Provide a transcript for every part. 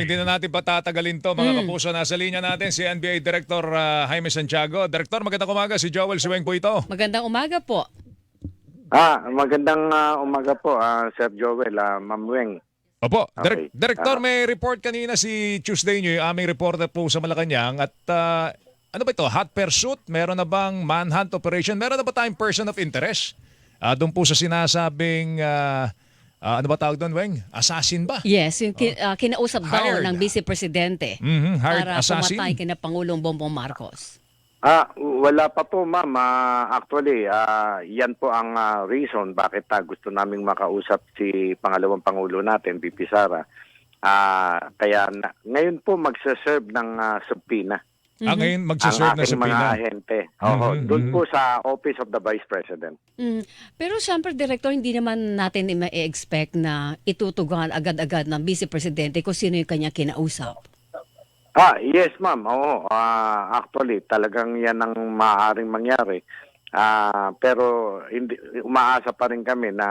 Hindi na natin patatagalin to mga kapuso. Nasa linya natin si NBA Director ah, Jaime Santiago. Director, magandang umaga. Si Joel Siweng po ito. Magandang umaga po. Ah, magandang ah, umaga po, ah, Sir Joel, ah, Ma'am Weng. Opo, Direk- Okay. Director, Ah. may report kanina si Tuesday nyo, yung aming reporter po sa Malacanang. At ah, ano ba ito, hot pursuit? Meron na bang manhunt operation? Meron na ba tayong person of interest? Ah, doon po sa sinasabing, ah, ah, ano ba tawag doon, Weng? Assassin ba? Yes, yung ki- ah, kinausap daw Hired. ng Vice Presidente Mhm, hired para assassin. pumatay kina Pangulong Bongbong Marcos. Ah, wala pa po, Ma'am. Ah, actually, ah, yan po ang ah, reason bakit ah, gusto naming makausap si pangalawang pangulo natin, VP Sara. Ah, kaya na, ngayon po magse-serve ng ah, subpoena Ah, ngayon ang magsaserve na sa mga Pina. ahente. Oo, Mhm, doon mhm. po sa Office of the Vice President. Mm. Pero siyempre, Director, hindi naman natin ma-expect na itutugan agad-agad ng Vice Presidente kung sino yung kanya kinausap. Ah, yes, ma'am. Oo. Ah, actually, talagang 'yan ang maaaring mangyari. Ah, pero hindi umaasa pa rin kami na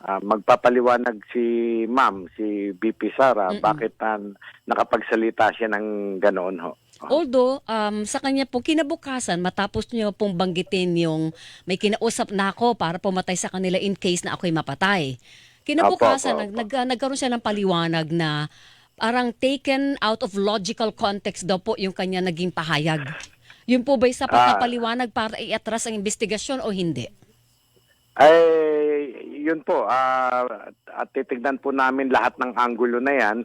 ah, magpapaliwanag si Ma'am, si BP Sara, Mm-mm. bakit ah, nakapagsalita siya ng ganoon ho. Although, um, sa kanya po, kinabukasan, matapos niyo pong banggitin yung may kinausap na ako para pumatay sa kanila in case na ako'y mapatay. Kinabukasan, Apo, apo, nag, nag- nagkaroon siya ng paliwanag na parang taken out of logical context daw po yung kanya naging pahayag. Yun po ba'y sapat na Ah. paliwanag para iatras ang investigasyon o hindi? Ay, yun po. ah, at titignan po namin lahat ng anggulo na 'yan.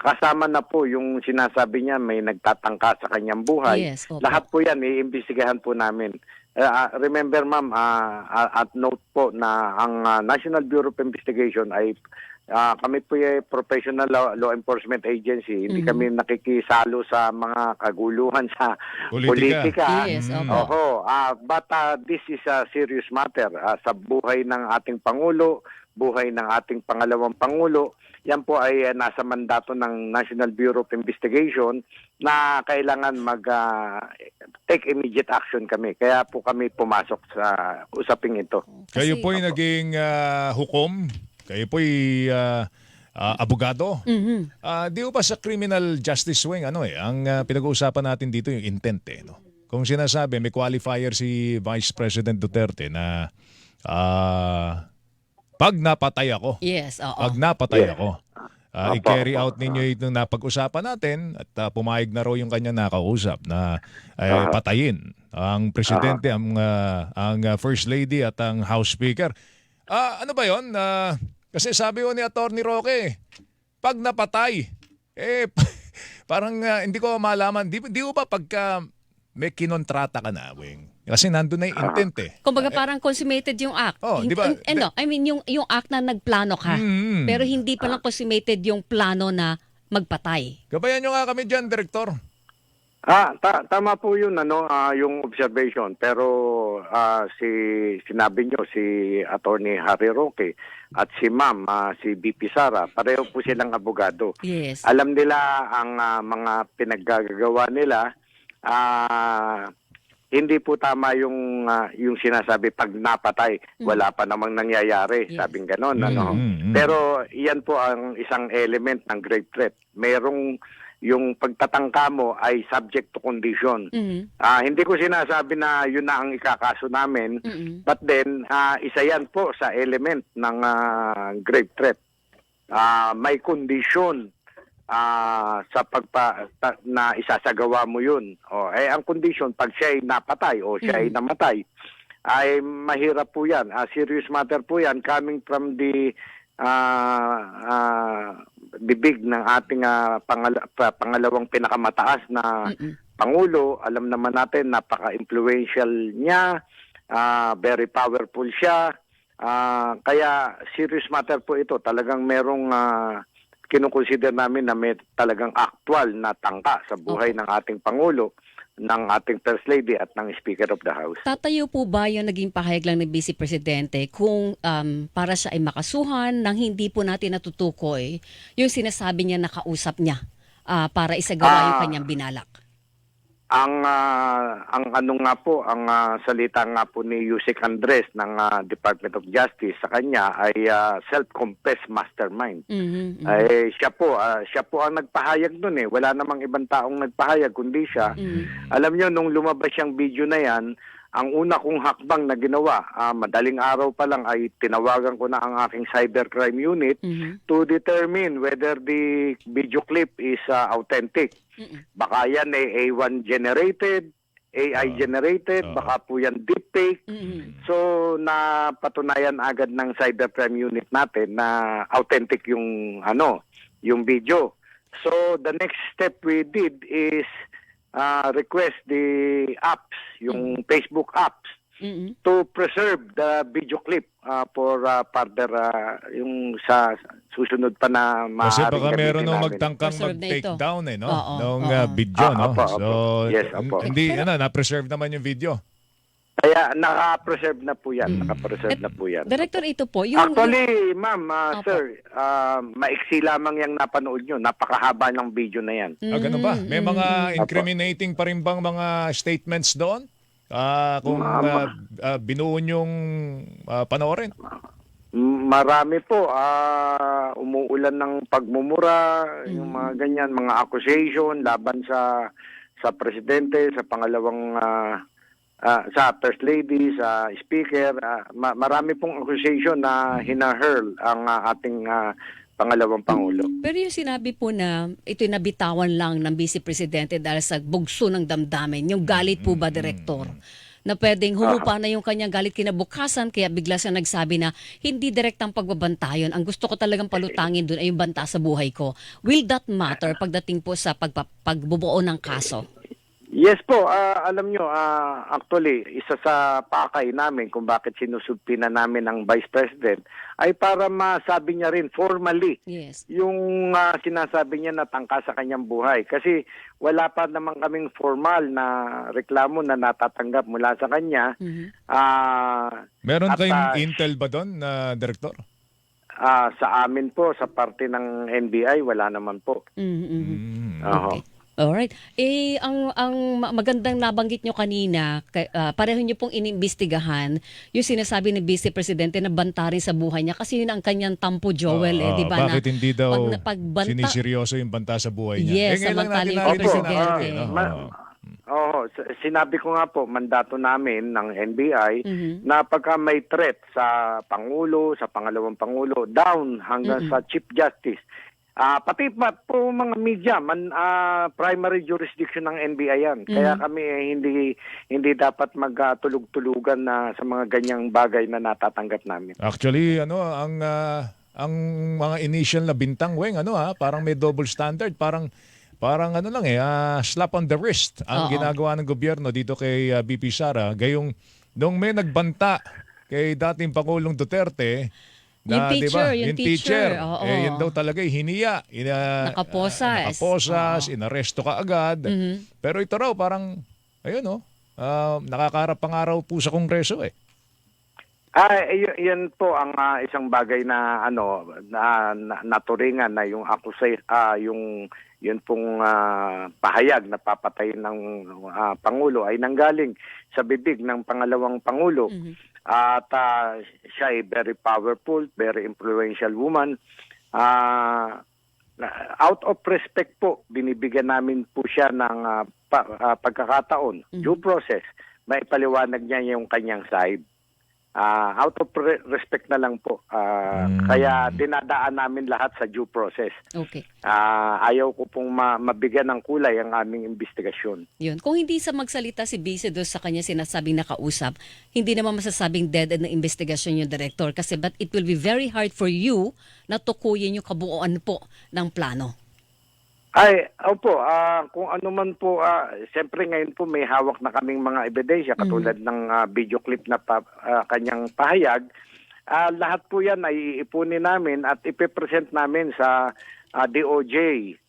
Kasama na po yung sinasabi niya may nagtatangka sa kanyang buhay. Yes, opo. Lahat po yan, iimbestigahan po namin. Ah, remember ma'am, ah, at note po na ang ah, National Bureau of Investigation ay ah, kami po ay professional law, law enforcement agency. Hindi Mhm. kami nakikisalo sa mga kaguluhan sa Politika. politika. Yes, Mm. opo. Oho, ah, but ah, this is a serious matter ah, sa buhay ng ating Pangulo, buhay ng ating pangalawang Pangulo. Yan po ay ah, nasa mandato ng National Bureau of Investigation na kailangan mag ah, take immediate action kami. Kaya po kami pumasok sa usaping ito. Kayo Kasi- po'y naging ah, hukom. Kayo po'y ah, ah, abogado. Mhm. Ah, di ba sa criminal justice wing ano eh, ang ah, pinag-uusapan natin dito yung intent eh, no. Kung sinasabi may qualifier si Vice President Duterte na ah, pag napatay ako, Yes, oo. pag napatay Yes. ako, Opo, i-carry out ninyo itong napag-usapan natin at ah, pumayag na raw yung kanya nakausap na eh, Aha. patayin ang presidente, ang ah, ang first lady at ang house speaker. Ah, ano ba 'yon? Ah, kasi sabi ko ni Attorney Roque, pag napatay, eh parang ah, hindi ko malaman, di, di ko ba pagka may kinontrata ka na, Wing? Kasi nandun na yung intent eh. Kumbaga parang consummated yung act. Oh, di ba? hin- ano, I mean, yung, yung act na nagplano ka. Mm. Pero hindi pa lang consummated yung plano na magpatay. Gabayan nyo nga kami dyan, Director. Ah, ta- tama po 'yun ano, ah, yung observation. Pero ah, si sinabi niyo si Attorney Harry Roque at si Ma'am ah, si BP Sara, pareho po silang abogado. Yes. Alam nila ang ah, mga pinaggagawa nila. Ah, hindi po tama yung ah, yung sinasabi pag napatay, wala pa namang nangyayari, Yes. sabing ganon ano. Mm, mm, mm. Pero iyan po ang isang element ng grave threat. Merong yung pagtatangka mo ay subject to condition. Mhm. Ah, hindi ko sinasabi na yun na ang ikakaso namin, Mhm. but then ah, isa yan po sa element ng ah, grave threat. Ah, may kondisyon ah, sa pagpa ta- na isasagawa mo yun. O, eh ang condition pag siya ay napatay o siya ay Mm. namatay ay mahirap po yan. Ah, serious matter po yan coming from the ah, ah, bibig ng ating ah, pangala- pa- pangalawang pinakamataas na Mm-mm. Pangulo. Alam naman natin, napaka-influential niya, ah, very powerful siya. Ah, kaya serious matter po ito. Talagang merong ah, kinukonsider namin na may talagang actual na tangka sa buhay ng ating Pangulo, ng ating First Lady at ng Speaker of the House. Tatayo po ba yung naging pahayag lang ng Vice Presidente kung um, para siya ay makasuhan nang hindi po natin natutukoy yung sinasabi niya nakausap niya ah, para isagawa yung Ah. kanyang binalak? Ang ah, ang ano nga po, ang ah, salita nga po ni Yusek Andres ng ah, Department of Justice sa kanya ay ah, self-confessed mastermind. Mhm, mhm. Ay siya po, ah, siya po ang nagpahayag doon eh. Wala namang ibang taong nagpahayag kundi siya. Mhm. Alam niyo nung lumabas yung video na yan, ang una kong hakbang na ginawa, ah, madaling araw pa lang ay tinawagan ko na ang aking cybercrime unit Mhm. to determine whether the video clip is ah, authentic. Mhm. Baka yan ay A1 generated, AI Ah. generated, Ah. baka po yan deepfake. Mhm. So napatunayan agad ng cybercrime unit natin na authentic yung ano, yung video. So the next step we did is uh, request the apps, yung Facebook apps Mhm. to preserve the video clip uh, for uh, further uh, yung sa susunod pa na Kasi maaaring baka meron nung magtangkang Preserve na mag-take ito. down eh, no? Oo, Nung oo. uh, video, Ah, no? apo, So, apo. Yes, apo. hindi, ano, na-preserve naman yung video. Kaya naka-preserve na po yan, Mm. naka-preserve Et- na po yan. Director, ito po, yung... Actually, ma'am, ah, Opo. sir, ah, maiksi lamang yung napanood nyo. Napakahaba ng video na yan. Ah, ganun ba? May mga Apo. incriminating pa rin bang mga statements doon? Ah, kung ah, ah, binuo yung ah, panoorin? Marami po, ah, umuulan ng pagmumura, yung mga ganyan, mga accusation laban sa sa presidente, sa pangalawang ah, ah, sa first lady, sa speaker. ah, ma- marami pong accusation na hinahurl ang ah, ating ah, pangalawang pangulo. Pero yung sinabi po na ito nabitawan lang ng Vice Presidente dahil sa bugso ng damdamin, yung galit po ba, Direktor? Na pwedeng humupa na yung kanyang galit kinabukasan kaya bigla siya nagsabi na hindi direktang pagbabantayan. Ang gusto ko talagang palutangin doon ay yung banta sa buhay ko. Will that matter pagdating po sa pagpa- pagbubuo ng kaso? Yes po, ah, alam nyo, ah, actually, isa sa pakay namin kung bakit sinusubpi na namin ang Vice President ay para masabi niya rin formally Yes. yung ah, sinasabi niya na tangka sa kanyang buhay. Kasi wala pa naman kaming formal na reklamo na natatanggap mula sa kanya. Mhm. Ah, Meron At, kayong ah, intel ba doon, na Director? ah, sa amin po, sa parte ng NBI, wala naman po. Mhm, mhm. Mm. Oo. Okay. Alright. Eh, ang, ang ma- magandang nabanggit nyo kanina, kay- ah, pareho nyo pong inimbestigahan yung sinasabi ni Vice Presidente na banta rin sa buhay niya kasi yun ang kanyang tampo Joel, eh, Oo, di ba? Bakit na, hindi daw pag, pagbanta, siniseryoso yung banta sa buhay niya? Yes, eh, ngayon lang samantala natin yung narinig Opo, si presidente. No? ma- Oo. Oo, s- sinabi ko nga po, mandato namin ng NBI Mhm. na pagka may threat sa Pangulo, sa pangalawang Pangulo, down hanggang Mm-mm. sa Chief Justice. Ah, pati pa po mga media, man, ah, primary jurisdiction ng NBI yan. Kaya Mhm. kami eh, hindi hindi dapat magtulog-tulugan na sa mga ganyang bagay na natatanggap namin. Actually, ano, ang ah, ang mga initial na bintang weng, ano ha, parang may double standard, parang parang ano lang eh, ah, slap on the wrist ang Oo. ginagawa ng gobyerno dito kay ah, BP Sara. Gayong nung may nagbanta kay dating Pangulong Duterte, Yung di teacher, ba, yung teacher, oo. eh, yun daw talaga eh, hiniya. Ina, Nakaposas. ah, nakaposas, Oo. inaresto ka agad. Mhm. Pero ito raw parang, ayun oh, ah, nakakarap pang araw po sa Kongreso eh. Ah, y- yan po ang ah, isang bagay na ano na, na naturingan na yung akusay ah yung yun pong ah, pahayag na papatayin ng ah, pangulo ay nanggaling sa bibig ng pangalawang pangulo Mhm. at ah, siya ay very powerful, very influential woman. Na- out of respect po, binibigyan namin po siya ng ah, pa- ah, pagkakataon, Mhm. due process, may paliwanag niya yung kanyang side. Ah, out of re- respect na lang po. Ah, Mm. Kaya dinadaan namin lahat sa due process. Okay. Ah, ayaw ko pong ma- mabigyan ng kulay ang aming investigasyon. Yun. Kung hindi sa magsalita si Vice doon sa kanya sinasabing nakausap, hindi naman masasabing dead end na investigasyon yung director kasi but it will be very hard for you na tukuyin yung kabuuan po ng plano. Ay, opo, ah, kung ano man po, ah, siyempre ngayon po may hawak na kaming mga ebidensya katulad ng ah, video clip na pa, ah, kanyang pahayag. Ah, lahat po yan ay iipunin namin at ipipresent namin sa ah, DOJ.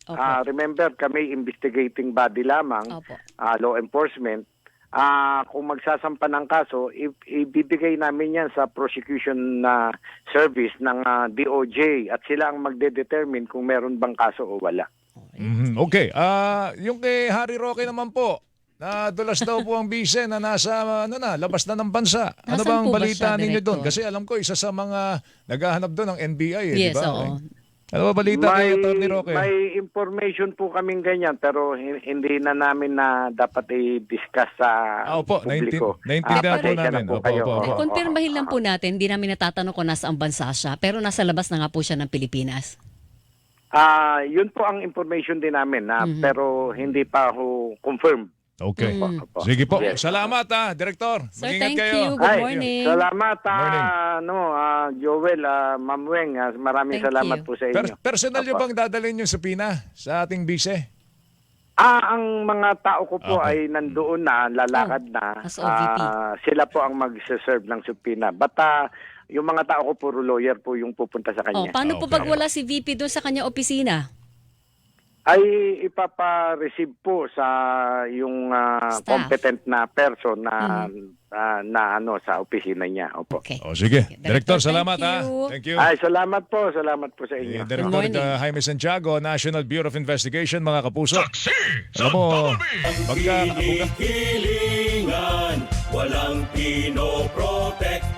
Opo. Ah, remember, kami investigating body lamang, Opo. ah, law enforcement. Ah, kung magsasampa ng kaso, ibibigay namin yan sa prosecution na service ng ah, DOJ at sila ang magde-determine kung meron bang kaso o wala. Mhm. Okay. Ah, yung kay Harry Roque naman po, Nadulas daw po ang bise na nasa ano na, labas na ng bansa. ano Nasaan bang po ba balita siya, ninyo doon? Kasi alam ko isa sa mga naghahanap doon ng NBI eh, Yes, di ba? oo. Ano ba balita kay Atty. Roque? may information po kaming ganyan pero hin- hindi na namin na dapat i-discuss sa Ah, opo, publiko. naintin- naintindihan Ah, po pasensya na namin. po Opo, kayo. opo, opo. Oo, Konfirmahin oo, lang po natin, hindi namin natatanong kung nasa ang bansa siya, pero nasa labas na nga po siya ng Pilipinas. Ah, yun po ang information din namin na Mhm. pero hindi pa ho confirm. Okay. Mm. Opo. Sige po. Yes. Salamat ha, Director. Sir, Mag-ingat thank kayo. you. Good Ay, morning. Salamat ah, ano, ah, Joel, ah, Ma'am Weng, ah, maraming Thank salamat you. po sa Per- inyo. personal nyo bang dadalhin yung subpoena sa ating bise? Ah, ang mga tao ko po Okay. ay nandoon na, lalakad na. Oh, as OVP. Ah, sila po ang mag-serve ng subpoena. But ah, yung mga tao ko puro lawyer po yung pupunta sa Oh, kanya. paano po Okay. pag wala si VP doon sa kanya opisina? Ay ipapa-receive po sa yung ah, Staff. competent na person na ah, na ano sa opisina niya. Opo. Okay. O sige. Okay. Director, Director, salamat thank ha. you. Thank you. Ay, salamat po. Salamat po sa Eh, inyo. Director morning. uh, Jaime Santiago, National Bureau of Investigation, mga kapuso. Alam mo, pagka abuga, Hilingan, walang pinoprotektahan.